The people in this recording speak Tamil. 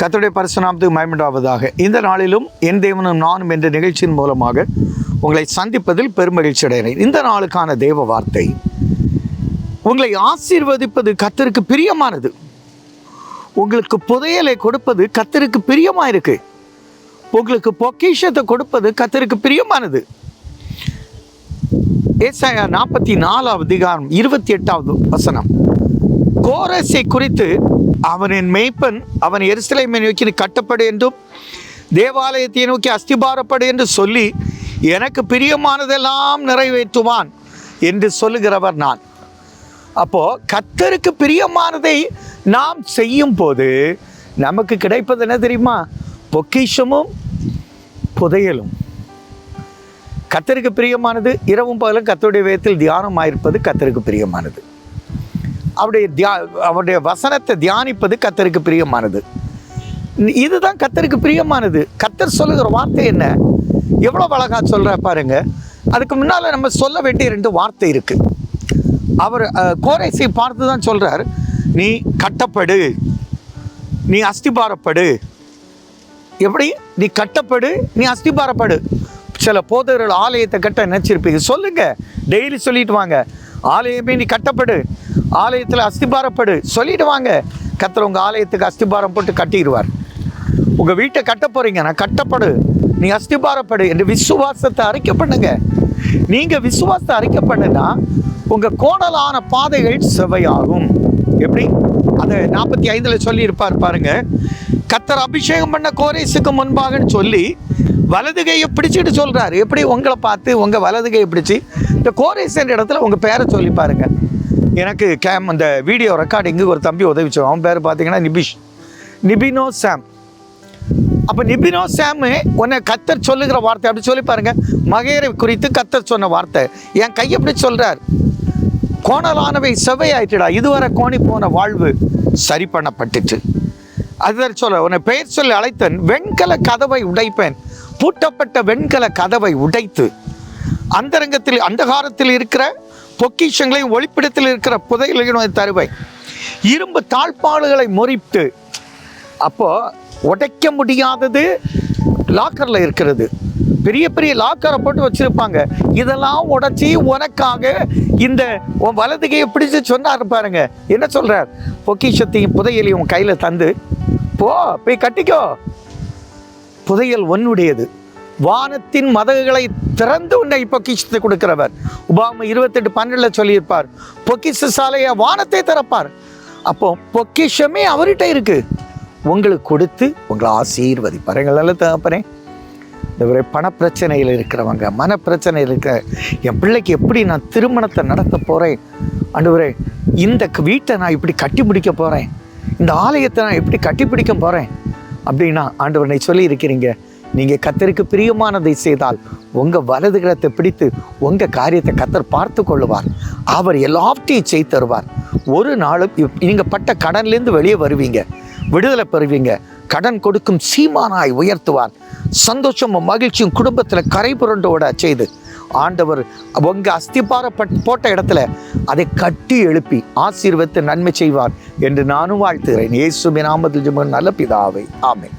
கர்த்தருடைய பரிசுநாமத்துக்கு மயமண்டாவதாக இந்த நாளிலும் என் தேவனும் நானும் என்ற நிகழ்ச்சியின் மூலமாக உங்களை சந்திப்பதில் பெருமகிழ்ச்சி அடைகிறேன். இந்த நாளுக்கான தேவ வார்த்தை உங்களை ஆசீர்வதிப்பது கத்தருக்கு பிரியமானது. உங்களுக்கு புதையலை கொடுப்பது கத்தருக்கு பிரியமாக இருக்கு. உங்களுக்கு பொக்கிஷத்தை கொடுப்பது கத்தருக்கு பிரியமானது. ஏசாயா நாற்பத்தி நாலாவது அதிகாரம் இருபத்தி எட்டாவது வசனம். கோரஸை குறித்து அவனின் மெய்ப்பன் அவன் எருசலேமை நோக்கி கட்டப்படு என்றும் தேவாலயத்தை நோக்கி அஸ்திபாரப்படு என்று சொல்லி எனக்கு பிரியமானதெல்லாம் நிறைவேற்றுவான் என்று சொல்லுகிறவர் நான். அப்போ கத்தருக்கு பிரியமானதை நாம் செய்யும் போது நமக்கு கிடைப்பது என்ன தெரியுமா? பொக்கிஷமும் புதையலும். கத்தருக்கு பிரியமானது இரவும் பகலும் கத்தருடைய வேதத்தில் தியானமாயிருப்பது கத்தருக்கு பிரியமானது. அவருடைய தியா அவருடைய வசனத்தை தியானிப்பது கத்தருக்கு பிரியமானது. இதுதான் கத்தருக்கு பிரியமானது. கத்தர் சொல்லுகிற வார்த்தை என்ன? எவ்வளோ அழகா சொல்கிற பாருங்க. அதுக்கு முன்னால் நம்ம சொல்ல வேண்டிய ரெண்டு வார்த்தை இருக்குது அவர் கோரைசை பார்த்து தான் சொல்கிறார் நீ கட்டப்படு. நீ அஸ்திபாரப்படு. எப்படி? நீ கட்டப்படு நீ அஸ்திபாரப்படு. சில போதர்கள் ஆலயத்தை கட்ட நினச்சிருப்பீங்க. சொல்லுங்க. டெய்லி சொல்லிட்டு வாங்க. ஆலயமே நீ கட்டப்படு. ஆலயத்தில் அஸ்திபாரப்படு. சொல்லிடுவாங்க கத்தர் உங்கள் ஆலயத்துக்கு அஸ்திபாரம் போட்டு கட்டிடுவார். உங்கள் வீட்டை கட்ட போகிறீங்கன்னா நான் கட்டப்படு. நீ அஸ்திபாரப்படு. என்று விசுவாசத்தை அறிக்கை பண்ணுங்க. நீங்கள் விசுவாசத்தை அறிக்கை பண்ணுனா உங்கள் கோணலான பாதைகள் செவையாகும் எப்படி? அதை நாற்பத்தி ஐந்தில் சொல்லியிருப்பார் பாருங்க. கத்தர் அபிஷேகம் பண்ண கோரேசுக்கு முன்பாகன்னு சொல்லி வலது கையை பிடிச்சிட்டு சொல்கிறாரு எப்படி? உங்களை பார்த்து உங்கள் வலது கையை பிடிச்சி. இந்த கோரேஸ் என்ற இடத்துல உங்கள் பேரை சொல்லி பாருங்கள் எனக்கு கேம் அந்த வீடியோ ரெக்கார்டிங்கு ஒரு தம்பி உதவிச்சோம். அவன் பேர் பார்த்தீங்கன்னா நிபிஷ். நிபினோ சாம். அப்போ நிபினோ சாமு உன்னை கத்தர் சொல்லுகிற வார்த்தை அப்படி சொல்லி பாருங்க. மகேரை குறித்து கத்தர் சொன்ன வார்த்தை. என் கையை எப்படி சொல்றார்? கோணலானவை செவ்வையாயிட்டுடா. இதுவரை கோணி போன வாழ்வு சரி பண்ணப்பட்டுச்சு அது சொல்ல உன்னை பெயர் சொல்லி அழைத்தன். வெண்கல கதவை உடைப்பேன். பூட்டப்பட்ட வெண்கல கதவை உடைத்து. அந்தரங்கத்தில் அந்தகாரத்தில் இருக்கிற பொக்கிஷங்களையும் ஒளிப்பிடத்தில் இருக்கிற புதையலையும் தருவை இரும்பு தாழ்பாடுகளை முறித்து அப்போ உடைக்க முடியாதது லாக்கரில் இருக்கிறது. பெரிய பெரிய லாக்கரை போட்டு வச்சுருப்பாங்க. இதெல்லாம் உடச்சி உனக்காக இந்த உன் வலதுகையை பிடிச்சி பிடிச்சு சொன்னார் பாருங்க. என்ன சொல்கிறார் பொக்கிஷத்தையும் புதையலையும் உன் கையில் தந்து போ போய் கட்டிக்கோ. புதையல் உன்னுடையது. வானத்தின் மதகுகளை திறந்து உன்னை பொக்கிஷத்தை கொடுக்கிறவர். உபாம இருபத்தெட்டு பன்னெண்டில் சொல்லியிருப்பார். பொக்கிஷ சாலையை வானத்தை திறப்பார். அப்போ பொக்கிஷமே அவர்கிட்ட இருக்கு. உங்களுக்கு கொடுத்து உங்களை ஆசீர்வதிப்பார். எங்களால் தகப்பனே இந்த ஒரு பணப்பிரச்சனையில் இருக்கிறவங்க மனப்பிரச்சனையில் இருக்க என் பிள்ளைக்கு எப்படி நான் திருமணத்தை நடத்த போகிறேன் அண்டு இந்த வீட்டை நான் இப்படி கட்டி பிடிக்க போகிறேன் இந்த ஆலயத்தை நான் எப்படி கட்டி பிடிக்க போகிறேன் அப்படின்னா ஆண்டவரை சொல்லி இருக்கிறீங்க நீங்கள் கத்தருக்கு பிரியமானதை செய்தால் உங்கள் வலதுகரத்தை பிடித்து உங்கள் காரியத்தை கத்தர் பார்த்து கொள்ளுவார். அவர் எல்லாவற்றையும் செய்து தருவார். ஒரு நாளும் நீங்கள் பட்ட கடன்லேருந்து வெளியே வருவீங்க. விடுதலை பெறுவீங்க. கடன் கொடுக்கும் சீமானாய் உயர்த்துவார். சந்தோஷமும் மகிழ்ச்சியும் குடும்பத்தில் கரை புரண்டு ஓட செய்து ஆண்டவர் உங்கள் அஸ்திபாரப்பட் போட்ட இடத்துல அதை கட்டி எழுப்பி ஆசீர்வத்து நன்மை செய்வார் என்று நானும் வாழ்த்துகிறேன். இயேசுவின் நாமத்தில் நல்ல பிதாவை. ஆமை